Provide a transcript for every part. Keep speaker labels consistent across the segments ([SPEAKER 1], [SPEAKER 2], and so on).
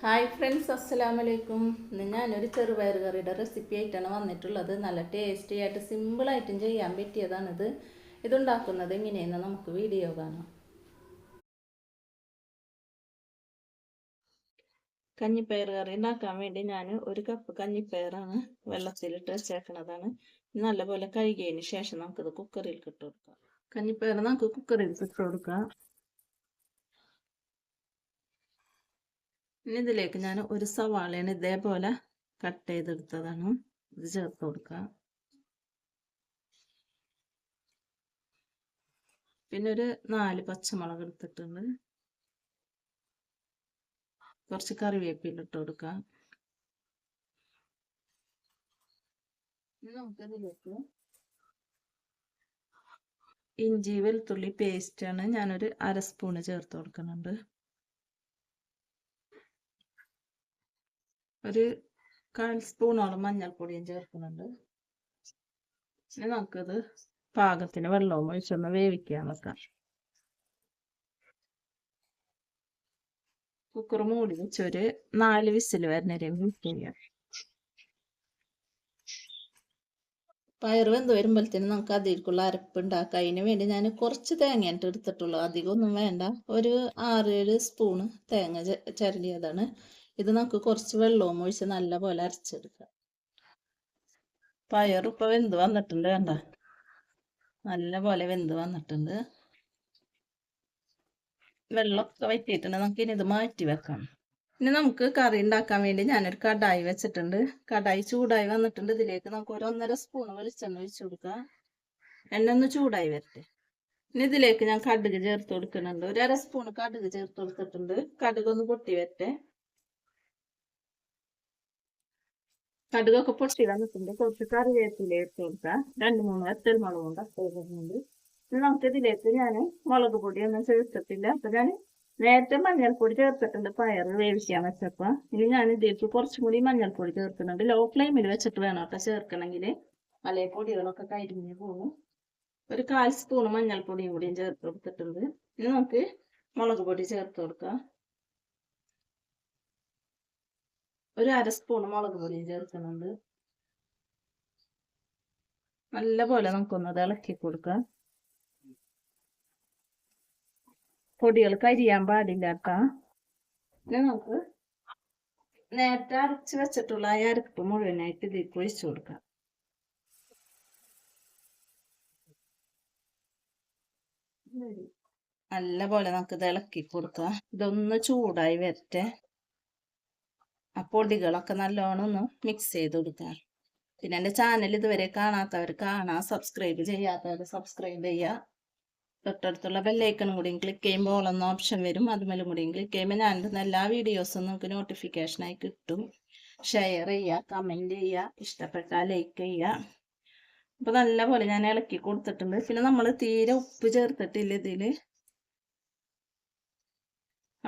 [SPEAKER 1] Hi friends അസ്സലാമു അലൈക്കും ഇന്ന് ഞാനൊരു ചെറുപയർ കറിയുടെ റെസിപ്പി ആയിട്ടാണ് വന്നിട്ടുള്ളത്. നല്ല ടേസ്റ്റി ആയിട്ട് സിമ്പിളായിട്ടും ചെയ്യാൻ പറ്റിയതാണിത്. ഇതുണ്ടാക്കുന്നത് എങ്ങനെയെന്ന് നമുക്ക് വീഡിയോ കാണാം. കഞ്ഞിപ്പയർ കറി ഉണ്ടാക്കാൻ വേണ്ടി ഞാൻ ഒരു കപ്പ് കഞ്ഞിപ്പയറാണ് വെള്ളത്തിലിട്ട് വെച്ചേക്കണതാണ്. നല്ലപോലെ കഴുകിയതിന് ശേഷം നമുക്കിത് കുക്കറിൽ ഇട്ട് കൊടുക്കാം. കഞ്ഞിപ്പയർ നമുക്ക് കുക്കറിൽ ഇട്ട് കൊടുക്കാം. ഇനി ഇതിലേക്ക് ഞാൻ ഒരു സവാളയാണ് ഇതേപോലെ കട്ട് ചെയ്തെടുത്തതാണ്. ഇത് ചേർത്ത് കൊടുക്കുക പിന്നെ ഒരു നാല് പച്ചമുളക് എടുത്തിട്ടുണ്ട്. കുറച്ച് കറിവേപ്പില ഇട്ട് കൊടുക്കുക നമുക്കതിലേക്ക് ഇഞ്ചി വെളുത്തുള്ളി പേസ്റ്റാണ് ഞാനൊരു അര സ്പൂണ് ചേർത്ത് കൊടുക്കുന്നുണ്ട്. ഒരു കാൽ സ്പൂണോളം മഞ്ഞൾപ്പൊടിയും ചേർക്കുന്നുണ്ട്. ഇനി നമുക്കത് പാകത്തിന് വെള്ളവും ഒഴിച്ചൊന്ന് വേവിക്കാൻ വെക്കാം. കുക്കർ മൂടി വെച്ചൊരു നാല് വിസിൽ വരുന്നവരെ വെയിറ്റ് ചെയ്യാം. പയർ വെന്ത് വരുമ്പോഴത്തേനും നമുക്ക് അതിലേക്കുള്ള അരപ്പ് ഉണ്ടാക്കാം. അതിന് വേണ്ടി ഞാൻ കുറച്ച് തേങ്ങ ആയിട്ട് എടുത്തിട്ടുള്ളൂ അധികം ഒന്നും വേണ്ട. ഒരു ആറ് ഏഴ് സ്പൂണ് തേങ്ങ ചരടിയതാണ് ഇത് നമുക്ക് കുറച്ച് വെള്ളവും ഒഴിച്ച് നല്ല പോലെ അരച്ചെടുക്കാം. പയർ വെന്ത് വന്നിട്ടുണ്ട് കണ്ട? നല്ല പോലെ വെന്ത് വന്നിട്ടുണ്ട്. വെള്ളമൊക്കെ വറ്റിയിട്ടുണ്ട്. നമുക്ക് ഇനി ഇത് മാറ്റി വെക്കാം. ഇനി നമുക്ക് കറി ഉണ്ടാക്കാൻ വേണ്ടി ഞാനൊരു കടായി വെച്ചിട്ടുണ്ട്. കടായി ചൂടായി വന്നിട്ടുണ്ട്. ഇതിലേക്ക് നമുക്ക് ഒരു ഒന്നര സ്പൂൺ വെളിച്ചെണ്ണ ഒഴിച്ചു കൊടുക്കാം. എണ്ണ ഒന്ന് ചൂടായി വരട്ടെ. ഇനി ഇതിലേക്ക് ഞാൻ കടുക് ചേർത്ത് കൊടുക്കുന്നുണ്ട്. ഒരു അര സ്പൂൺ കടുക് ചേർത്ത് കൊടുത്തിട്ടുണ്ട്. കടുക് ഒന്ന് പൊട്ടി വരട്ടെ. കടുകൊക്കെ പൊട്ടി വന്നിട്ടുണ്ട് കുറച്ച് കറിവേപ്പില ഇട്ട് കൊടുക്കാം രണ്ട് മൂന്ന് എത്തൽ കൊണ്ട് കട്ടുകൊണ്ട് നമുക്ക് ഇതിലേക്ക് ഞാൻ മുളക് പൊടി ഒന്നും ചേർത്തിട്ടില്ല. അപ്പൊ ഞാൻ നേരത്തെ മഞ്ഞൾപ്പൊടി ചേർത്തിട്ടുണ്ട് പയർ വേവിക്കാൻ വെച്ചപ്പോ ഇനി ഞാൻ ഇതിലേക്ക് കുറച്ചും കൂടി മഞ്ഞൾപ്പൊടി ചേർക്കുന്നുണ്ട് ലോ ഫ്ലെയിമിൽ വെച്ചിട്ട് വേണം കേട്ടോ ചേർക്കണമെങ്കിൽ അല്ലെങ്കിൽ പൊടികളൊക്കെ കരിഞ്ഞ് പോകും ഒരു കാൽ സ്പൂൺ മഞ്ഞൾപ്പൊടിയും കൂടിയും ചേർത്ത് കൊടുത്തിട്ടുണ്ട്. ഇനി നമുക്ക് മുളക് പൊടി ചേർത്ത് കൊടുക്കാം. ഒരു അര സ്പൂൺ മുളക് പൊടി ചേർക്കുന്നുണ്ട്. നല്ല പോലെ നമുക്കൊന്നത് ഇളക്കി കൊടുക്കാം. പൊടികൾ കരിയാൻ പാടില്ല കേട്ടാ പിന്നെ നമുക്ക് നേരത്തെ അരച്ച് വെച്ചിട്ടുള്ള ആ അരപ്പ് മുഴുവനായിട്ട് ഇതിലേക്ക് ഒഴിച്ചു കൊടുക്കാം. നല്ല പോലെ നമുക്ക് ഇത് ഇളക്കി കൊടുക്കാം. ഇതൊന്ന് ചൂടായി വരട്ടെ. പൊടികളൊക്കെ നല്ലോണം ഒന്ന് മിക്സ് ചെയ്ത് കൊടുക്കുക. പിന്നെ എന്റെ ചാനൽ ഇതുവരെ കാണാത്തവർ കാണാം സബ്സ്ക്രൈബ് ചെയ്യാത്തവർ സബ്സ്ക്രൈബ് ചെയ്യുക. തൊട്ടടുത്തുള്ള ബെല്ലൈക്കണും കൂടിയും ക്ലിക്ക് ചെയ്യുമ്പോൾ ഓളൊന്ന് ഓപ്ഷൻ വരും. അതുമേലും കൂടിയും ക്ലിക്ക് ചെയ്യുമ്പോൾ ഞാൻ എല്ലാ വീഡിയോസും നമുക്ക് നോട്ടിഫിക്കേഷനായി കിട്ടും. ഷെയർ ചെയ്യുക കമന്റ് ചെയ്യുക ഇഷ്ടപ്പെട്ടാൽ ലൈക്ക് ചെയ്യുക. അപ്പോൾ നല്ലപോലെ ഞാൻ ഇളക്കി കൊടുത്തിട്ടുണ്ട്. പിന്നെ നമ്മൾ തീരെ ഉപ്പ് ചേർത്തിട്ടില്ല ഇതിൽ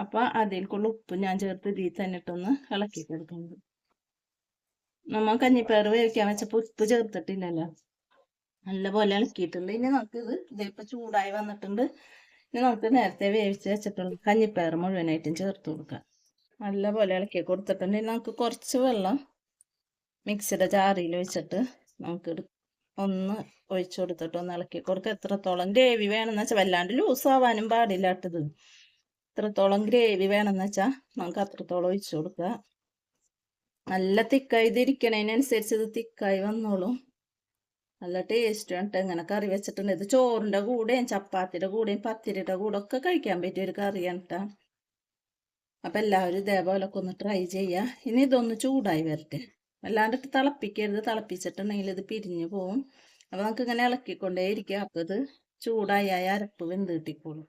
[SPEAKER 1] അപ്പൊ അതിൽക്കുള്ള ഉപ്പ് ഞാൻ ചേർത്ത് ഇതിൽ തന്നെ ഇട്ടൊന്ന് ഇളക്കി കൊടുക്കുന്നത് നമ്മൾ കഞ്ഞിപ്പയർ വേവിക്കാൻ വെച്ചപ്പോൾ ഉപ്പ് ചേർത്തിട്ടില്ലല്ലോ. നല്ലപോലെ ഇളക്കിയിട്ടുണ്ട്. ഇനി നമുക്ക് ഇത് ഇതിപ്പോ ചൂടായി വന്നിട്ടുണ്ട്. ഇനി നമുക്ക് നേരത്തെ വേവിച്ച് വെച്ചിട്ടുള്ള കഞ്ഞിപ്പയർ മുഴുവനായിട്ടും ചേർത്ത് കൊടുക്കാം. നല്ലപോലെ ഇളക്കി കൊടുത്തിട്ടുണ്ട്. ഇനി നമുക്ക് കുറച്ച് വെള്ളം മിക്സിയുടെ ജാറിയിൽ വെച്ചിട്ട് നമുക്ക് ഒന്ന് ഒഴിച്ചു കൊടുത്തിട്ട് ഒന്ന് ഇളക്കി കൊടുക്കുക എത്രത്തോളം ഗ്രേവി വേണമെന്ന് വെച്ചാൽ വല്ലാണ്ട് ലൂസ് ആവാനും പാടില്ലാട്ടത് എത്രത്തോളം ഗ്രേവി വേണമെന്ന് വെച്ചാൽ നമുക്ക് അത്രത്തോളം ഒഴിച്ചു കൊടുക്കുക. നല്ല തിക്കായി ഇതിരിക്കണതിനനുസരിച്ച് ഇത് തിക്കായി വന്നോളും. നല്ല ടേസ്റ്റ് ഉണ്ട് ഇങ്ങനെ കറി വെച്ചിട്ടുണ്ട്. ഇത് ചോറിന്റെ കൂടെയും ചപ്പാത്തിയുടെ കൂടെയും പത്തിരിയുടെ കൂടെ ഒക്കെ കഴിക്കാൻ പറ്റിയ ഒരു കറിയാണ് കേട്ടോ അപ്പം എല്ലാവരും ഇതേപോലൊക്കെ ഒന്ന് ട്രൈ ചെയ്യുക ഇനി ഇതൊന്ന് ചൂടായി വരട്ടെ. അല്ലാണ്ടിട്ട് തിളപ്പിക്കരുത്. തിളപ്പിച്ചിട്ടുണ്ടെങ്കിൽ ഇത് പിരിഞ്ഞു പോവും. അപ്പം നമുക്ക് ഇങ്ങനെ ഇളക്കിക്കൊണ്ടേ ഇരിക്കുക അപ്പം ഇത് ചൂടായി അരപ്പ് വെന്ത് കിട്ടിക്കോളും.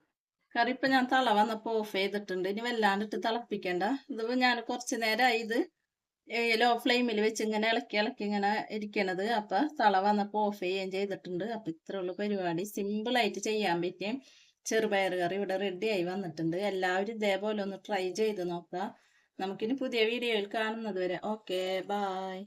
[SPEAKER 1] കറി ഇപ്പം ഞാൻ തള വന്നപ്പോൾ ഓഫ് ചെയ്തിട്ടുണ്ട്. ഇനി വല്ലാണ്ടിട്ട് തിളപ്പിക്കണ്ട. ഇതിപ്പോൾ ഞാൻ കുറച്ച് നേരമായി ഇത് ലോ ഫ്ലെയിമിൽ വെച്ച് ഇങ്ങനെ ഇളക്കി ഇളക്കി ഇങ്ങനെ ഇരിക്കണത്. അപ്പം തള വന്നപ്പോൾ ഓഫ് ചെയ്യുകയും ചെയ്തിട്ടുണ്ട്. അപ്പം ഇത്രയുള്ള പരിപാടി. സിമ്പിളായിട്ട് ചെയ്യാൻ പറ്റിയും ചെറുപയർ കറി ഇവിടെ റെഡി ആയി വന്നിട്ടുണ്ട്. എല്ലാവരും ഇതേപോലെ ഒന്ന് ട്രൈ ചെയ്ത് നോക്കുക. നമുക്കിനി പുതിയ വീഡിയോയിൽ കാണുന്നത് വരെ. Okay bye